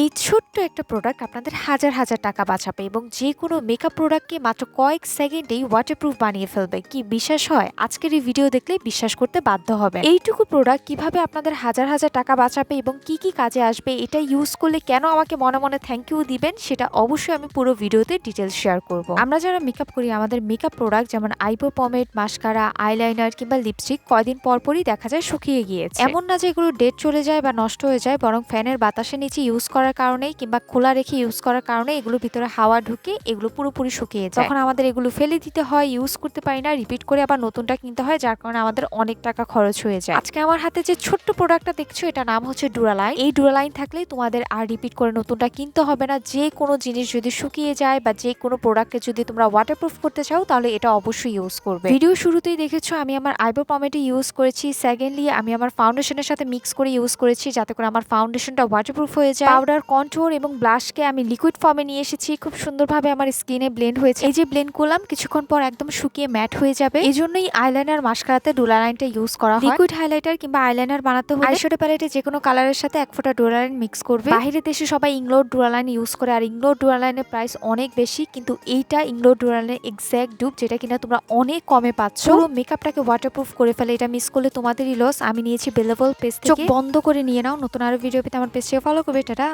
এই ছোট্ট একটা প্রোডাক্ট আপনাদের হাজার হাজার টাকা বাঁচাবে এবং যে কোনো মেকআপ প্রোডাক্টকে মাত্র কয়েক সেকেন্ডেই ওয়াটারপ্রুফ বানিয়ে ফেলবে। কি বিশ্বাস হয়? আজকের এই ভিডিও দেখলে বিশ্বাস করতে বাধ্য হবে এইটুকু প্রোডাক্ট কীভাবে আপনাদের হাজার হাজার টাকা বাঁচাবে এবং কি কি কাজে আসবে এটা ইউজ করলে কেন আমাকে মনে মনে থ্যাংক ইউ দিবেন সেটা অবশ্যই আমি পুরো ভিডিওতে ডিটেলস শেয়ার করব। আমরা যারা মেকআপ করি, আমাদের মেকআপ প্রোডাক্ট যেমন আইব্রো পমেট মাস্কারা আইলাইনার কিংবা লিপস্টিক কয়দিন পর পরই দেখা যায় শুকিয়ে গিয়েছে। এমন না যে এগুলো ডেট চলে যায় বা নষ্ট হয়ে যায়, বরং ফ্যানের বাতাসের নিচে ইউজ করার কারণে কিংবা খোলা রেখে ইউজ করার কারণে এগুলো ভিতরে হাওয়া ঢুকে এগুলো পুরোপুরি শুকিয়ে যায়। তখন আমাদের এগুলো ফেলে দিতে হয় ইউজ করতে পারি না রিপিট করে আবার নতুনটা কিনতে হয় যার কারণে আমাদের অনেক টাকা খরচ হয়ে যায়। আজকে আমার হাতে যে ছোট্ট প্রোডাক্টটা দেখছ এটা নাম হচ্ছে ডুরালাইন এই ডুরালাইন থাকলে তোমাদের আর রিপিট করে নতুনটা কিনতে হবে না। যে কোনো জিনিস যদি শুকিয়ে যায় বা যে কোনো প্রোডাক্টকে যদি তোমরা ওয়াটারপ্রুফ করতে চাও তাহলে এটা অবশ্যই ইউজ করবে। ভিডিও শুরুতেই দেখেছ আমি আমার আইব্রো পমেটে ইউজ করেছি। সেকেন্ডলি আমি আমার ফাউন্ডেশনের সাথে মিক্স করে ইউজ করেছি যাতে করে আমার ফাউন্ডেশনটা ওয়াটারপ্রুফ হয়ে যায়। পাউডার কন্ট্রোল এবং ব্লাশকে আমি লিকুইড ফর্মে নিয়ে এসেছি। খুব সুন্দরভাবে আমার স্কিনে ব্লেন্ড হয়েছে। এই যে ব্লেন্ড করলাম কিছুক্ষণ পর একদম শুকিয়ে ম্যাট হয়ে যাবে। এই জন্যই আইলাইনার মাস্কারাতে ডোলালাইনটা ইউজ করা হয়। লিকুইড হাইলাইটার কিংবা আইলাইনার বানাতে হলে আইশ্যাডো প্যালেটে যে কোনো কালারের সাথে এক ফোঁটা ডোলালাইন মিক্স করবে। বাইরের দেশে সবাই ইংলোর ডোলালাইন ইউজ করে আর ইংলোর ডোলালাইনের প্রাইস অনেক বেশি কিন্তু এইটা ইংলোর ডোলালাইনের এক্স্যাক্ট ডুপ যেটা কিনা তোমরা অনেক কমে পাচ্ছ। পুরো মেকআপটাকে ওয়াটারপ্রুফ করে ফেলে এটা মিস করলে তোমাদেরই লস আমি নিয়েছি বেলেবল পেজ থেকে। চোখ বন্ধ করে নিয়ে নাও নতুন আরও ভিডিও পেতে আমার পেজকে ফলো করবে টাটা।